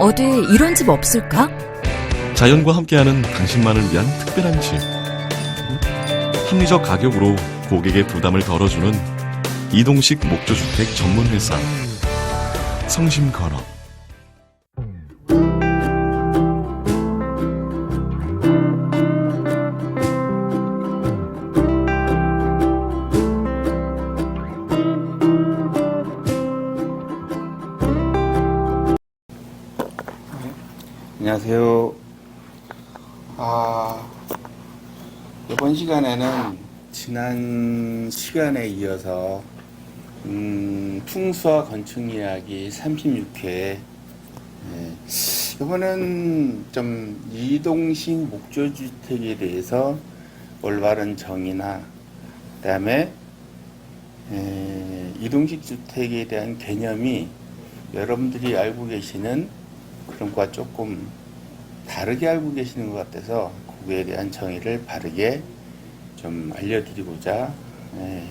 어디 이런 집 없을까? 자연과 함께하는 당신만을 위한 특별한 집. 합리적 가격으로 고객의 부담을 덜어주는 이동식 목조주택 전문 회사. 성심건업. 안녕하세요. 아, 이번 시간에는 지난 시간에 이어서 음, 풍수와 건축 이야기 36회 예, 이번엔 좀 이동식 목조주택에 대해서 올바른 정의나 그다음에 에, 이동식 주택에 대한 개념이 여러분들이 알고 계시는 그런 것과 조금 다르게 알고 계시는 것 같아서 그거에 대한 정의를 바르게 좀 알려드리고자 예,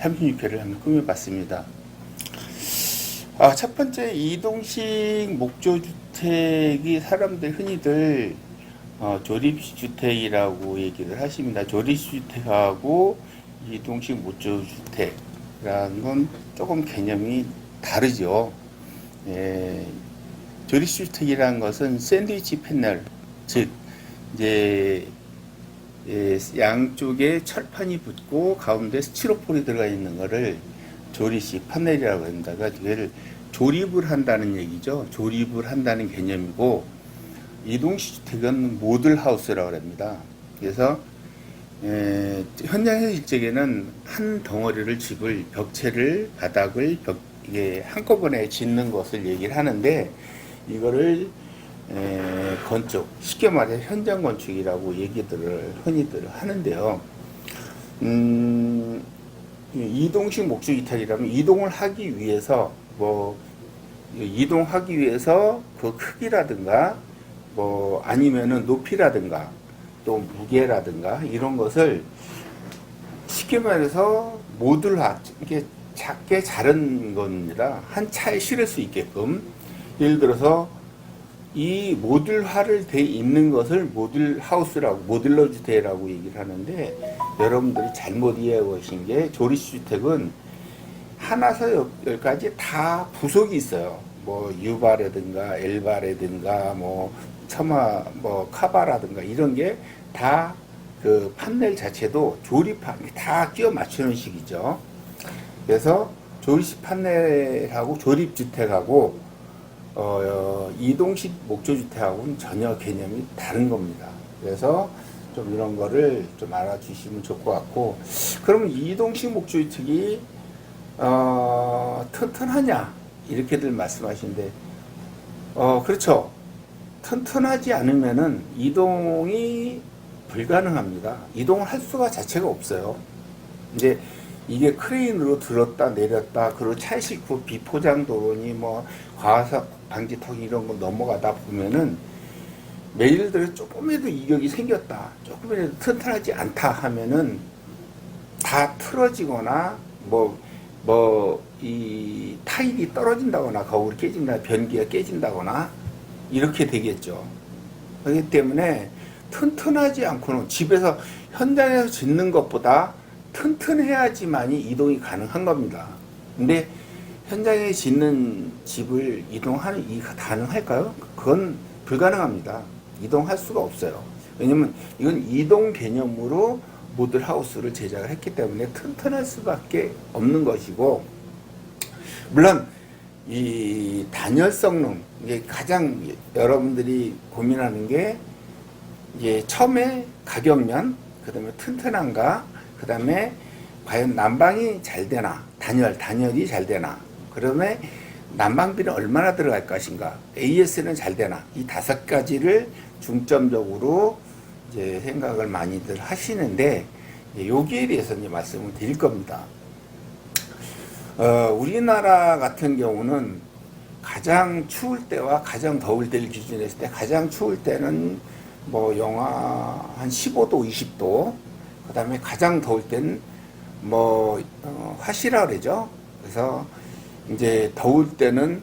36회를 한번 꾸며봤습니다. 아, 첫 번째 이동식 목조주택이 사람들 흔히들 어, 조립주택이라고 얘기를 하십니다. 조립주택하고 이동식 목조주택이라는 건 조금 개념이 다르죠. 예, 조립주택이라는 것은 샌드위치 패널, 즉 이제 예, 양쪽에 철판이 붙고 가운데 스티로폴이 들어가 있는 것을 조립식 파넬이라고 합니다. 이걸 조립을 한다는 얘기죠. 조립을 한다는 개념이고 이동식 주택은 모듈 하우스라고 합니다. 그래서 에, 현장 현실적에는 한 덩어리를 집을 벽체를 바닥을 벽 이게 한꺼번에 짓는 것을 얘기를 하는데 이거를 에, 건축 쉽게 말해 현장 건축이라고 얘기들을 흔히들 하는데요. 음, 이 이동식 목적 이탈이라면 이동을 하기 위해서 뭐 이동하기 위해서 그 크기라든가 뭐 아니면은 높이라든가 또 무게라든가 이런 것을 쉽게 말해서 모듈화 이게 작게 자른 겁니다. 한 차에 실을 수 있게끔 예를 들어서 이 모듈화를 돼 있는 것을 모듈 하우스라고 모듈러 주택이라고 얘기를 하는데 여러분들이 잘못 이해하고 계신 게 조립주택은 하나서 열- 열까지 다 부속이 있어요. 뭐 유바라든가 엘바라든가 뭐 처마 뭐 카바라든가 이런 게 다 그 판넬 자체도 조립한 다 끼워 맞추는 식이죠. 그래서 조립식 판넬하고 조립주택하고 어, 이동식 목조주택하고는 전혀 개념이 다른 겁니다. 그래서 좀 이런 거를 좀 알아주시면 좋을 것 같고, 그러면 이동식 목조주택이 어, 튼튼하냐 이렇게들 말씀하시는데, 어 그렇죠. 튼튼하지 않으면은 이동이 불가능합니다. 이동을 할 수가 자체가 없어요. 이제 이게 크레인으로 들었다 내렸다 그리고 싣고 비포장 도로니 뭐 과속 방지턱 이런 거 넘어가다 보면은 들어 조금이라도 이격이 생겼다 조금이라도 튼튼하지 않다 하면은 다 틀어지거나 뭐 뭐 이 타일이 떨어진다거나 거울이 깨진다 변기가 깨진다거나 이렇게 되겠죠. 그렇기 때문에 튼튼하지 않고는 집에서 현장에서 짓는 것보다 튼튼해야지만이 이동이 가능한 겁니다. 근데 현장에 짓는 집을 이동하는 이 가능할까요? 그건 불가능합니다. 이동할 수가 없어요. 왜냐면 이건 이동 개념으로 모듈 하우스를 제작을 했기 때문에 튼튼할 수밖에 없는 것이고 물론 이 단열 성능 이게 가장 여러분들이 고민하는 게 이게 처음에 가격면 그다음에 튼튼한가 그 다음에 과연 난방이 잘 되나 단열 단열이 잘 되나 그다음에 난방비는 얼마나 들어갈 것인가 AS는 잘 되나 이 다섯 가지를 중점적으로 이제 생각을 많이들 하시는데 이제 여기에 대해서 이제 말씀을 드릴 겁니다. 어, 우리나라 같은 경우는 가장 추울 때와 가장 더울 때를 기준했을 때 가장 추울 때는 뭐 영하 한 15도, 20도, 그 다음에 가장 더울 때는 뭐 어, 화시라 그러죠. 그래서 이제 더울 때는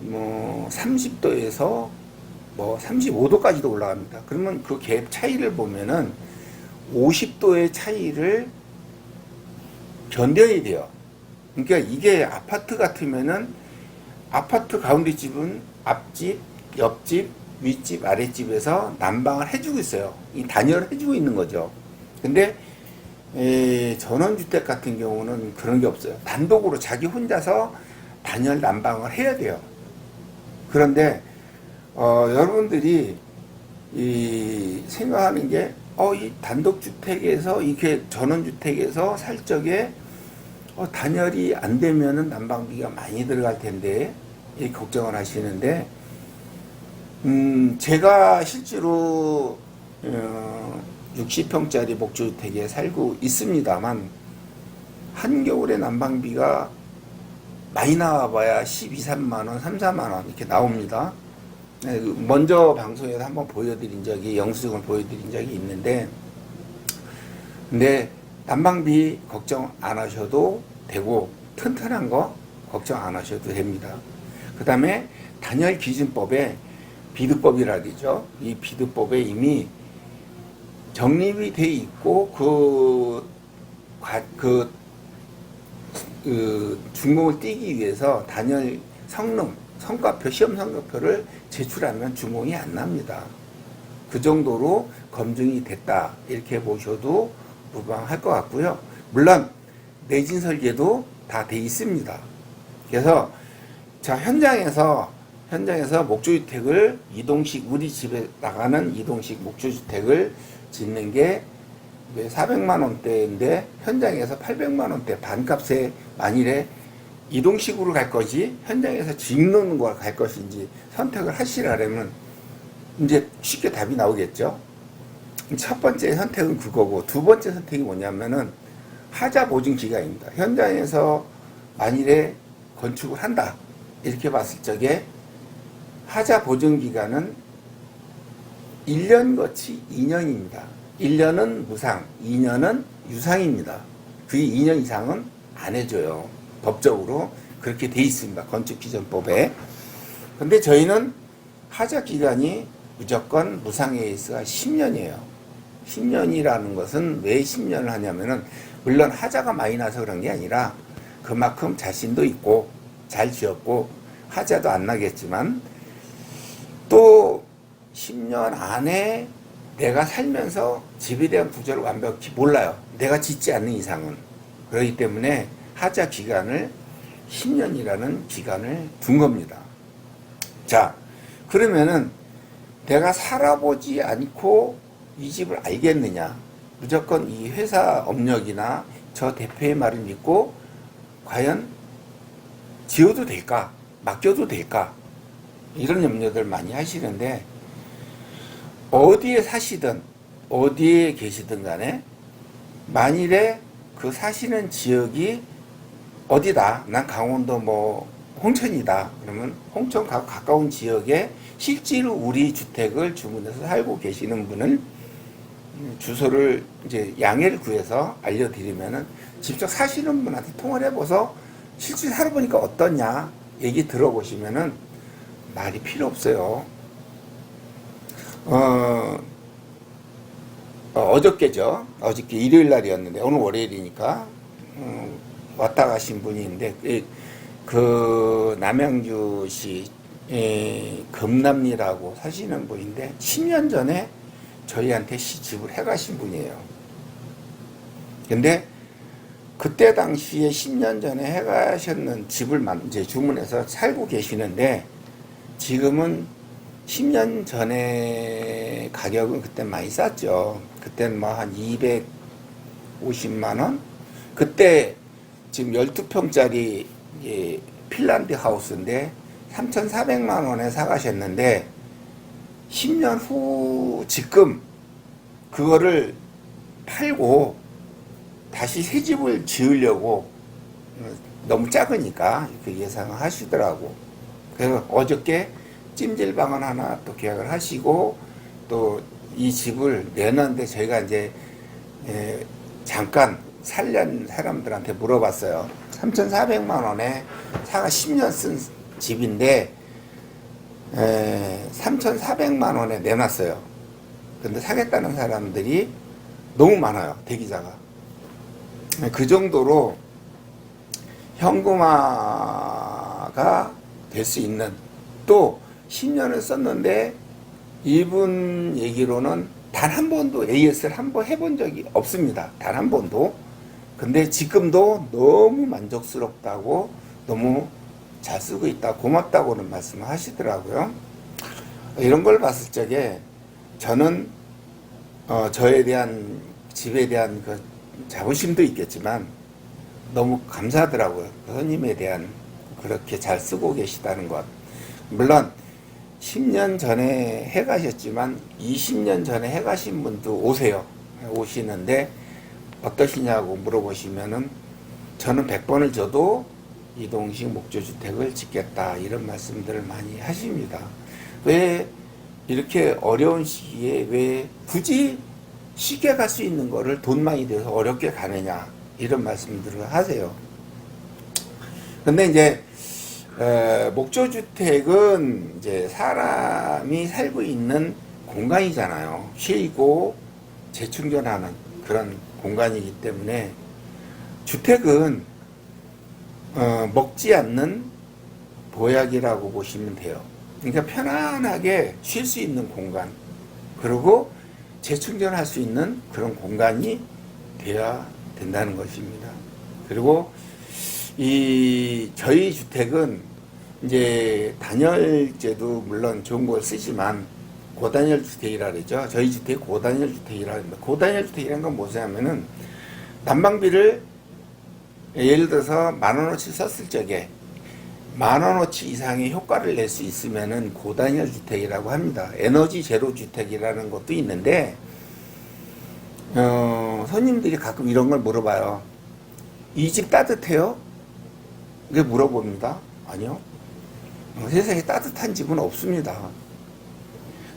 뭐 30도에서 뭐 35도까지도 올라갑니다. 그러면 그 갭 차이를 보면은 50도의 차이를 견뎌야 돼요. 그러니까 이게 아파트 같으면은 아파트 가운데 집은 앞집, 옆집, 윗집, 아랫집에서 난방을 해주고 있어요. 이 단열을 해주고 있는 거죠. 근데 에, 전원주택 같은 경우는 그런 게 없어요. 단독으로 자기 혼자서 단열 난방을 해야 돼요. 그런데 어, 여러분들이 이 생각하는 게 어, 이 단독주택에서 이렇게 전원주택에서 살 적에 어, 단열이 안 되면은 난방비가 많이 들어갈 텐데 이 걱정을 하시는데 음, 제가 실제로 어, 60평짜리 목조주택에 살고 있습니다만 한겨울에 난방비가 많이 나와봐야 12, 3만 원, 3, 4만 원 이렇게 나옵니다. 네, 그 먼저 방송에서 한번 보여드린 적이 영수증을 보여드린 적이 있는데 근데 난방비 걱정 안 하셔도 되고 튼튼한 거 걱정 안 하셔도 됩니다. 그 다음에 단열 기준법에 비드법이라 그러죠. 이 비드법에 이미 정립이 돼 있고 그, 과- 그, 그 준공을 띄기 위해서 단열 성능, 성과표, 시험 성과표를 제출하면 준공이 안 납니다. 그 정도로 검증이 됐다 이렇게 보셔도 무방할 것 같고요. 물론 내진 설계도 다 돼 있습니다. 그래서 자 현장에서 현장에서 목조주택을 이동식 우리 집에 나가는 이동식 목조주택을 짓는 게 400만 원대인데 현장에서 800만 원대 반값에 만일에 이동식으로 갈 거지 현장에서 짓는 걸 갈 것인지 선택을 하시라면 이제 쉽게 답이 나오겠죠. 첫 번째 선택은 그거고 두 번째 선택이 뭐냐면은 하자 보증 기간입니다. 현장에서 만일에 건축을 한다 이렇게 봤을 적에 하자 보증 기간은 1년 거치 2년입니다. 1년은 무상, 2년은 유상입니다. 그게 2년 이상은 안 해줘요. 법적으로 그렇게 돼 있습니다. 건축기준법에. 근데 저희는 하자 기간이 무조건 무상 AS가 10년이에요. 10년이라는 것은 왜 10년을 하냐면은 물론 하자가 많이 나서 그런 게 아니라 그만큼 자신도 있고 잘 지었고 하자도 안 나겠지만 또 10년 안에 내가 살면서 집에 대한 구조를 완벽히 몰라요. 내가 짓지 않는 이상은. 그렇기 때문에 하자 기간을 10년이라는 기간을 둔 겁니다. 자, 그러면은 내가 살아보지 않고 이 집을 알겠느냐? 무조건 이 회사 업력이나 저 대표의 말을 믿고 과연 지어도 될까? 맡겨도 될까? 이런 염려들 많이 하시는데 어디에 사시든 어디에 계시든 간에 만일에 그 사시는 지역이 어디다 난 강원도 뭐 홍천이다 그러면 홍천 가 가까운 지역에 실제로 우리 주택을 주문해서 살고 계시는 분을 주소를 이제 양해를 구해서 알려드리면은 직접 사시는 분한테 통화를 해봐서 실제 살아보니까 어떠냐 얘기 들어보시면은 말이 필요 없어요. 어, 어, 어 저께죠. 어저께 일요일 날이었는데 오늘 월요일이니까 음, 왔다 가신 있는데 그, 그 남양주시 에, 금남리라고 사시는 분인데 10년 전에 저희한테 시집을 해가신 분이에요. 근데 그때 당시에 10년 전에 해가셨는 집을 만- 이제 주문해서 살고 계시는데 지금은 10년 전에 가격은 그때 많이 쌌죠. 그때는 뭐한 250만 원? 그때 지금 12평짜리 핀란드 하우스인데 3,400만 원에 사가셨는데 10년 후 지금 그거를 팔고 다시 새 집을 지으려고 어, 너무 작으니까 이렇게 예상을 하시더라고. 그래서 어저께 찜질방을 하나 또 계약을 하시고 또 이 집을 내놨는데 저희가 이제 예, 잠깐 살련 사람들한테 물어봤어요. 3,400만 원에 차가 10년 쓴 집인데 에, 3,400만 원에 내놨어요. 근데 사겠다는 사람들이 너무 많아요. 대기자가. 그 정도로 현금화가 될 수 있는 또 10년을 썼는데 이분 얘기로는 단 한 번도 AS를 한 번 해본 적이 없습니다. 단 한 번도. 근데 지금도 너무 만족스럽다고 너무 잘 쓰고 있다 고맙다고는 말씀을 하시더라고요. 이런 걸 봤을 적에 저는 어, 저에 대한 집에 대한 그 자부심도 있겠지만 너무 감사하더라고요. 그 손님에 대한 그렇게 잘 쓰고 계시다는 것. 물론 10년 전에 해 가셨지만 20년 전에 해 가신 분도 오세요. 오시는데 어떠시냐고 물어보시면은 저는 100번을 줘도 이동식 목조주택을 짓겠다 이런 말씀들을 많이 하십니다. 왜 이렇게 어려운 시기에 왜 굳이 쉽게 갈 수 있는 거를 돈 많이 들여서 어렵게 가느냐 이런 말씀들을 하세요. 근데 이제 에, 목조주택은 이제 사람이 살고 있는 공간이잖아요. 쉬고 재충전하는 그런 공간이기 때문에 주택은 어, 먹지 않는 보약이라고 보시면 돼요. 그러니까 편안하게 쉴 수 있는 공간, 그리고 재충전할 수 있는 그런 공간이 되어야 된다는 것입니다. 그리고 이 저희 주택은 이제 단열재도 물론 좋은 걸 쓰지만 고단열 주택이라 그러죠. 저희 주택 고단열 주택이라 합니다. 고단열 주택이라는 건 뭐냐면은 난방비를 예를 들어서 만 원어치 썼을 적에 만 원어치 이상의 효과를 낼 수 있으면은 고단열 주택이라고 합니다. 에너지 제로 주택이라는 것도 있는데 어, 손님들이 가끔 이런 걸 물어봐요. 이 집 따뜻해요? 이게 물어봅니다. 아니요. 어, 세상에 따뜻한 집은 없습니다.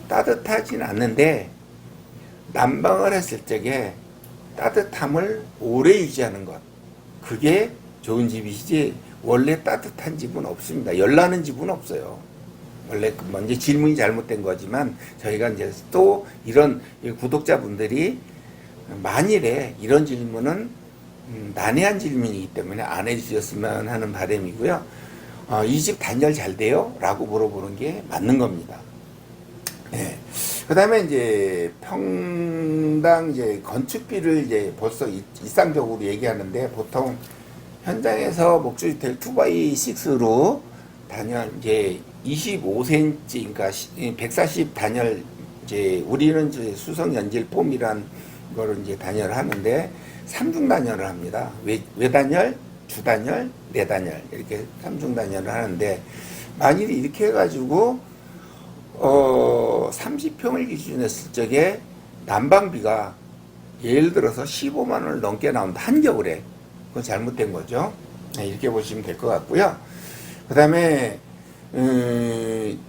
따뜻하진 않는데 난방을 했을 적에 따뜻함을 오래 유지하는 것. 그게 좋은 집이지 원래 따뜻한 집은 없습니다. 열나는 집은 없어요. 원래 그 먼저 질문이 잘못된 거지만 저희가 이제 또 이런 구독자분들이 만일에 이런 질문은 음, 난해한 질문이기 때문에 안 해주셨으면 하는 바람이고요. 어, 이집 단열 잘 돼요? 라고 물어보는 게 맞는 겁니다. 네. 그 다음에 이제 평당 이제 건축비를 이제 벌써 일- 일상적으로 얘기하는데 보통 현장에서 목조주택 2x6로 단열 이제 25cm 그러니까 140 단열 이제 우리는 이제 수성 연질 폼이란 거를 이제 단열을 하는데 삼중 단열을 합니다. 외, 외단열, 주단열, 내단열 이렇게 삼중 단열을 하는데 만일에 이렇게 해가지고 어 30평을 기준으로 했을 적에 난방비가 예를 들어서 15만 원을 넘게 나온다 한 겨울에 그건 잘못된 거죠. 네, 이렇게 보시면 될 것 같고요. 그 다음에 음,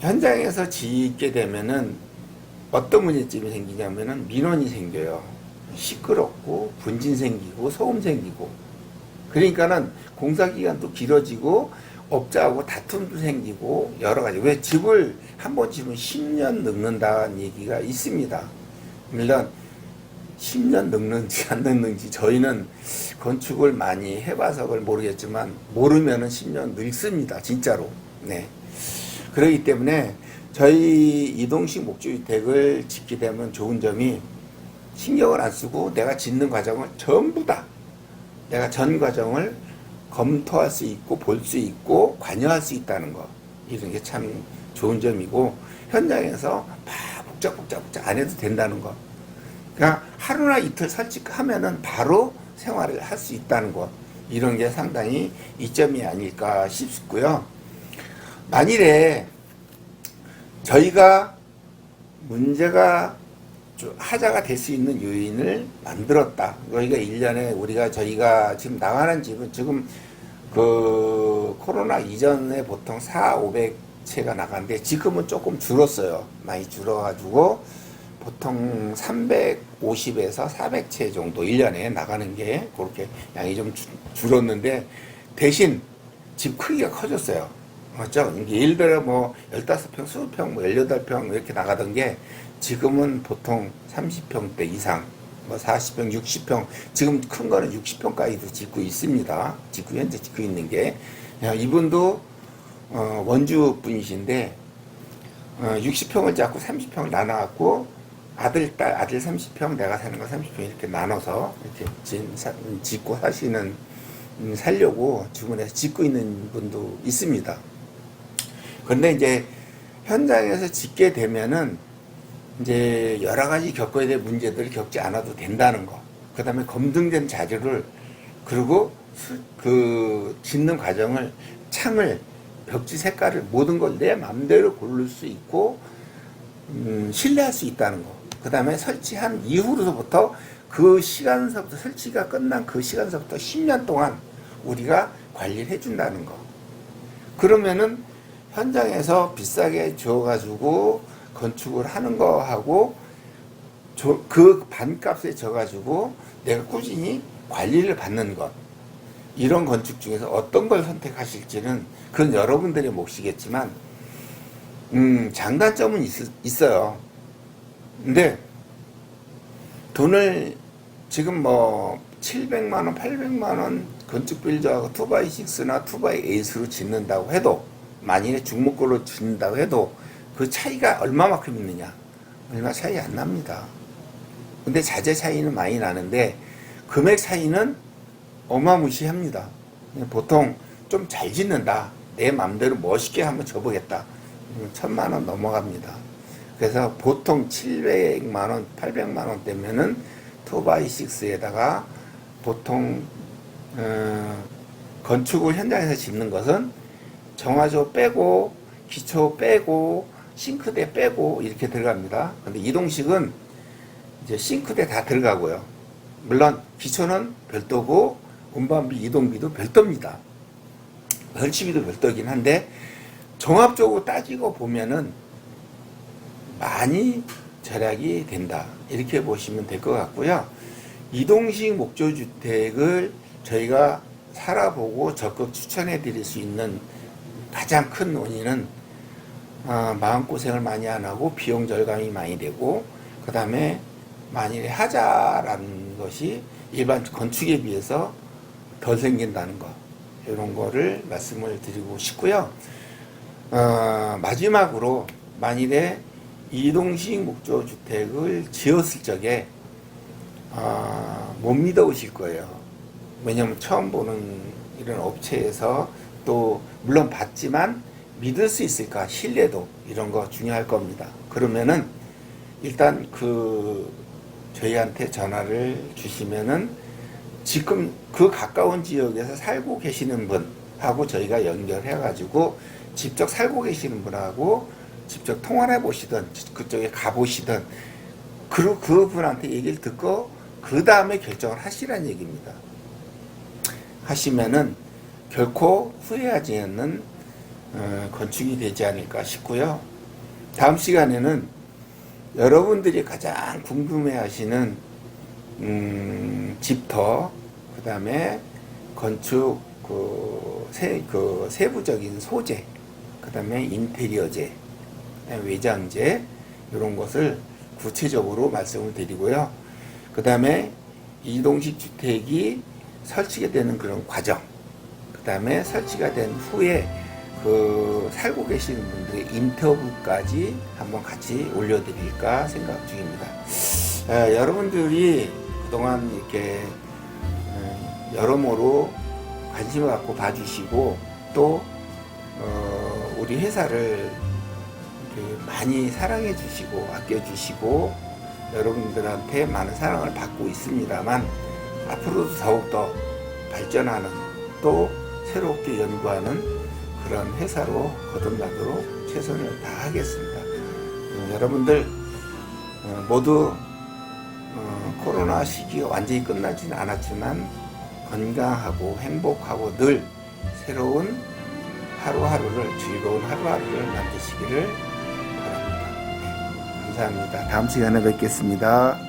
현장에서 짓게 되면은 어떤 문제점이 생기냐면은 민원이 생겨요. 시끄럽고 분진 생기고 소음 생기고 그러니까는 공사 기간도 길어지고 업자하고 다툼도 생기고 여러 가지 왜 집을 한 번 지으면 10년 늙는다는 얘기가 있습니다. 물론 10년 늙는지 안 늙는지 저희는 건축을 많이 해봐서 그걸 모르겠지만 모르면은 10년 늙습니다. 진짜로. 네. 그렇기 때문에 저희 이동식 목조주택을 짓게 되면 좋은 점이 신경을 안 쓰고 내가 짓는 과정을 전부 다 내가 전 과정을 검토할 수 있고 볼 수 있고 관여할 수 있다는 거. 이런 게 참 좋은 점이고 현장에서 막 복잡복잡복잡 안 해도 된다는 거. 그러니까 하루나 이틀 설치하면은 바로 생활을 할 수 있다는 것 이런 게 상당히 이점이 아닐까 싶고요. 만일에 저희가 문제가 좀 하자가 될 수 있는 요인을 만들었다. 저희가 1년에 우리가 저희가 지금 나가는 집은 지금 그 코로나 이전에 보통 4, 500채가 나가는데 지금은 조금 줄었어요. 많이 줄어가지고 보통 350에서 400채 정도 1년에 나가는 게 그렇게 양이 좀 주- 줄었는데 대신 집 크기가 커졌어요. 맞죠? 예를 들어 뭐 15평, 20평, 뭐 18평 이렇게 나가던 게 지금은 보통 30평대 이상, 뭐 40평, 60평, 지금 큰 거는 60평까지도 짓고 있습니다. 짓고 현재 짓고 있는 게. 야, 이분도 어, 원주 분이신데 어, 60평을 잡고 30평을 나눠갖고 아들, 딸, 아들 30평, 내가 사는 거 30평 이렇게 나눠서 이렇게 진, 사, 짓고 사시는, 음, 살려고 주문해서 짓고 있는 분도 있습니다. 그런데 이제 현장에서 짓게 되면은 이제 여러 가지 겪어야 될 문제들을 겪지 않아도 된다는 거. 그 다음에 검증된 자료를 그리고 수- 그 짓는 과정을 창을 벽지 색깔을 모든 걸내 맘대로 고를 수 있고 음, 신뢰할 수 있다는 거. 그 다음에 설치한 이후로부터 그 시간서부터 설치가 끝난 그 시간서부터 10년 동안 우리가 관리를 해준다는 거. 그러면은 현장에서 비싸게 줘가지고 건축을 하는 거하고 저- 그 반값에 져가지고 내가 꾸준히 관리를 받는 것. 이런 건축 중에서 어떤 걸 선택하실지는 그건 여러분들의 몫이겠지만, 음, 장단점은 있, 어요 근데 돈을 지금 뭐 700만 원, 800만 원 건축 빌저하고 2x6나 2x8으로 짓는다고 해도 만일에 중목골로 짓는다고 해도 그 차이가 얼마만큼 있느냐? 얼마 차이 안 납니다. 근데 자재 차이는 많이 나는데 금액 차이는 어마무시합니다. 보통 좀 잘 짓는다. 내 맘대로 멋있게 한번. 그러면 천만 원 넘어갑니다. 그래서 보통 700만 원, 800만 원 되면은 2x6에다가 보통 어, 건축을 현장에서 짓는 것은 정화조 빼고 기초 빼고 싱크대 빼고 이렇게 들어갑니다. 근데 이동식은 이제 싱크대 다 들어가고요. 물론 기초는 별도고 운반비 이동비도 별도입니다. 설치비도 별도긴 한데 종합적으로 따지고 보면은 많이 절약이 된다. 이렇게 보시면 될 것 같고요. 이동식 목조주택을 저희가 살아보고 적극 추천해 드릴 수 있는 가장 큰 원인은 어, 마음고생을 많이 안 하고 비용 절감이 많이 되고 그 다음에 만일에 하자라는 것이 일반 건축에 비해서 덜 생긴다는 것 이런 거를 말씀을 드리고 싶고요. 어, 마지막으로 만일에 이동식 목조 주택을 지었을 적에 어, 못 믿어오실 거예요. 왜냐하면 처음 보는 이런 업체에서 또 물론 봤지만 믿을 수 있을까 신뢰도 이런 거 중요할 겁니다. 그러면은 일단 그 저희한테 전화를 주시면은 지금 그 가까운 지역에서 살고 계시는 분하고 저희가 연결해 가지고 직접 살고 계시는 분하고 직접 통화를 해 보시든 그쪽에 가 보시든 그 그분한테 얘기를 듣고 그 다음에 결정을 하시라는 얘기입니다. 하시면은 결코 후회하지 않는 어, 건축이 되지 않을까 싶고요. 다음 시간에는 여러분들이 가장 궁금해하시는 음, 집터, 그 다음에 건축 그, 세, 그 세부적인 소재, 그 다음에 인테리어재, 외장재 이런 것을 구체적으로 말씀을 드리고요. 그 다음에 이동식 주택이 설치가 되는 그런 과정, 그 다음에 설치가 된 후에 그 살고 계시는 분들의 인터뷰까지 한번 같이 올려드릴까 생각 중입니다. 에, 여러분들이 그동안 이렇게 에, 여러모로 관심을 갖고 봐주시고 또 어, 우리 회사를 많이 사랑해 주시고 아껴 주시고 여러분들한테 많은 사랑을 받고 있습니다만 앞으로도 더욱더 발전하는 또 새롭게 연구하는 그런 회사로 거듭나도록 최선을 다하겠습니다. 음, 여러분들 어, 모두 어, 코로나 시기가 완전히 끝나지는 않았지만 건강하고 행복하고 늘 새로운 하루하루를 즐거운 하루하루를 만드시기를 바랍니다. 네, 감사합니다. 다음 시간에 뵙겠습니다.